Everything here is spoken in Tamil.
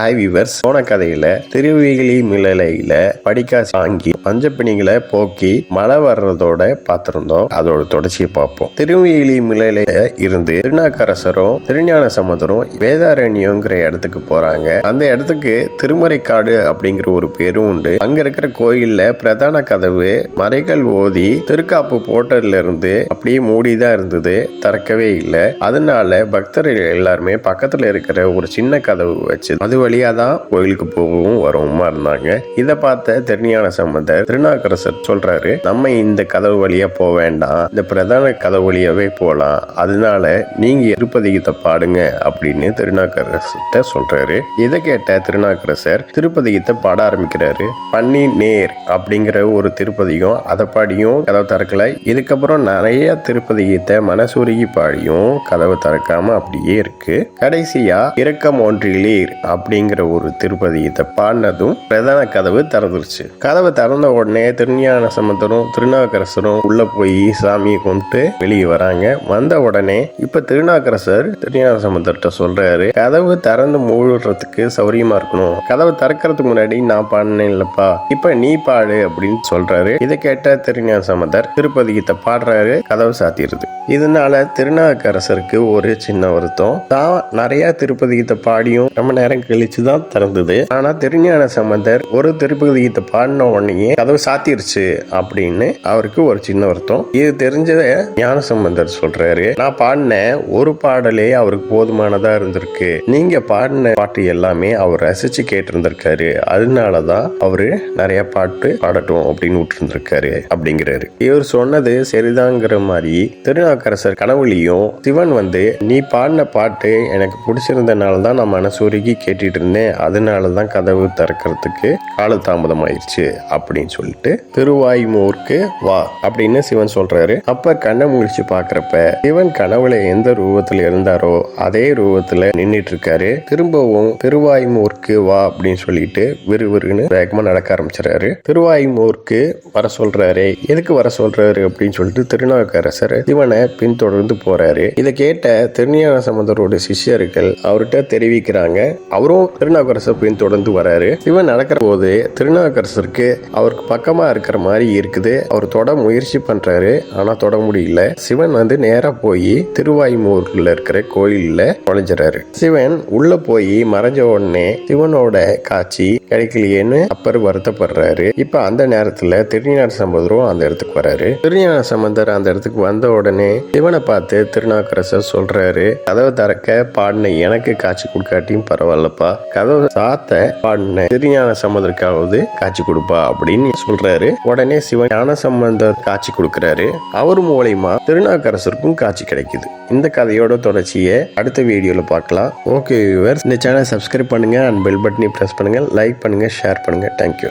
ஹாய் விவர்ஸ் போன கதையில திருவிகிலி மிளலையில படிக்காசு வாங்கி பஞ்சப்பிணிகளை போக்கி மழை வர்றதோட பார்த்திருந்தோம். அதோட தொடர்ச்சியை பார்ப்போம். திருவிகிலி மிளலையில இருந்து திருநாக்கரசரும் திருஞான சமுதரும் வேதாரண்யங்கிற இடத்துக்கு போறாங்க. அந்த இடத்துக்கு திருமறைக்காடு அப்படிங்கிற ஒரு பேரும் உண்டு. அங்க இருக்கிற கோயில்ல பிரதான கதவு மறைகள் ஓதி திருக்காப்பு போட்டதுல இருந்து அப்படியே மூடிதான் இருந்தது. திறக்கவே இல்லை. அதனால பக்தர்கள் எல்லாருமே பக்கத்துல இருக்கிற ஒரு சின்ன கதவு வச்சு அது வழியா தான் கோயிலுக்கு போகவும் வரவுமா இருந்தாங்க. இதை பார்த்த திருஞான சம்பந்தர் திருநாக்கரசர் சொல்றாரு நம்ம இந்த கதவு வழியா போக வேண்டாம். இந்த பிரதான கதவு வழியாவே போகலாம் அதனால நீங்க திருப்பதிகத்தை பாடுங்க அப்படின்னு திருநாக்கரசர்கிட்ட சொல்றாரு. இதை கேட்ட திருநாக்கரசர் திருப்பதிகத்தை பாட ஆரம்பிக்கிறாரு. பன்னி நேர் அப்படிங்கிற ஒரு திருப்பதியும் அதை பாடியும் கதவு திறக்கல. இதுக்கப்புறம் நிறைய திருப்பதிகத்தை மனசுருகி பாடியும் கதவு திறக்காம அப்படியே இருக்கு. கடைசியா இரக்கம் ஒன்றிலீர் அப்படிங்கிற ஒரு திருப்பதிகத்தை பாடினதும் பிரதான கதவு திறந்துருச்சு. கதவை திறந்த உடனே திருஞான சமுந்தரும் திருநாக்கரசரும் உள்ள போய் சாமியை கும்பிட்டு வெளியே வராங்க. வந்த உடனே இப்ப திருநாவுக்கரசர் திருஞான சமுந்தர்கிட்ட சொல்றாரு கதவு திறந்து மூடுறதுக்கு சௌரியமா இருக்கணும். கதவு திறக்கிறதுக்கு முன்னாடி நான் பாடினேன் இல்லப்பா. இப்ப நீ பாடு அப்படின்னு சொல்றாரு. இதை கேட்ட திருஞான சம்பந்தர் திருப்பதிகத்தை பாடுறாரு கதவு சாத்திடுது. இதனால திருநாவுக்கரசருக்கு ஒரு சின்ன வருத்தம். தான் நிறைய திருப்பதிகத்தை பாடியும் ரொம்ப நேரம் கழிச்சு தான் திறந்தது. ஆனா திருஞான சம்பந்தர் ஒரு திருப்பதிகத்தை பாடின உடனே கதவு சாத்திருச்சு அப்படின்னு அவருக்கு ஒரு சின்ன வருத்தம். இது தெரிஞ்சதை ஞான சம்பந்தர் சொல்றாரு. நான் பாடின ஒரு பாடலே அவருக்கு போதுமானதா இருந்திருக்கு. நீங்க பாடின பாட்டு எல்லாமே அவர் ரசிச்சு கேட்டிருந்திருக்காரு. அதனாலதான் அவரு நிறைய பாட்டு பாடட்டும் அப்படின்னு விட்டுருந்திருக்காரு அப்படிங்கிறாரு. இவர் சொன்னது சரிதாங்கிற மாதிரி திருநாக்கரசர் கனவுலையும் சிவன் வந்து நீ பாடின பாட்டு எனக்கு பிடிச்சிருந்தனால தான் நான் மனசூருகி கேட்டுட்டு இருந்தேன் அதனால தான் கதவு திறக்கிறதுக்கு காலதாமதம் ஆயிடுச்சு அப்படின்னு சொல்லிட்டு திருவாய்மூர்க்கு வா அப்படின்னு சிவன் சொல்றாரு. அப்ப கண்ணை முழிச்சு பாக்குறப்ப சிவன் கனவுல எந்த ரூபத்துல இருந்தாரோ அதே ரூபத்துல நின்னுட்டு இருக்காரு திரும்பவும் திருவாய்மூர்க்கு வா அப்படின்னு சொல்லிட்டு விறுவிறுன்னு வேகமா நடக்க ஆரம்பிச்சிடறாரு. திருவாய்மூர்க்கு வர சொல்றாரு எதுக்கு வர சொல்றாரு? அப்படின்னு சொல்லிட்டு திருநாவுக்கரசர் சிவனை பின்தொடர்ந்து போறாரு. இதை கேட்ட திருநியான சம்பந்தரோட சிஷ்யர்கள் அவர்கிட்ட தெரிவிக்கிறாங்க. அவரும் திருநாவுக்கரசர் பின்தொடர்ந்து வராரு. சிவன் நடக்கிற போது திருநாவுக்கரசருக்கு அவருக்கு பக்கமா இருக்கிற மாதிரி இருக்குது. அவர் தொட முயற்சி பண்றாரு. ஆனா தொட முடியல. சிவன் வந்து நேரா போய் திருவாய்மூர்ல இருக்கிற கோயில்ல நுழைஞ்சாரு சிவன் உள்ள போய் மறைஞ்ச உடனே சிவனோட காட்சி கிடைக்கலையேன்னு அப்பர் வருத்தப்படுறாரு. இப்ப அந்த நேரத்துல திருஞான சம்பந்தரும் அந்த இடத்துக்கு வராரு. திருஞான சம்பந்தர் அந்த இடத்துக்கு வந்த உடனே சிவனை பார்த்து திருநாக்கரசர் சொல்றாரு கதவை திறக்க பாடின எனக்கு காட்சி கொடுக்காட்டியும் பரவாயில்லப்பா. கதவை சாத்த பாடின திருஞான சம்பந்தருக்காவது காட்சி கொடுப்பா அப்படின்னு சொல்றாரு. உடனே சிவன் ஞான சம்பந்தர் காட்சி கொடுக்கிறாரு. அவர் மூலியமா திருநாக்கரசருக்கும் காட்சி கிடைக்குது. இந்த கதையோட தொடர்ச்சியை அடுத்த வீடியோல பார்க்கலாம். ஓகே வியூவர்ஸ் இந்த சேனல் சப்ஸ்கிரைப் பண்ணுங்க அண்ட் பெல் பட்டனை பிரஸ் பண்ணுங்க. லைக் பண்ணுங்க ஷேர் பண்ணுங்க தேங்க்யூ